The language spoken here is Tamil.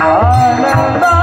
ஆனந்தா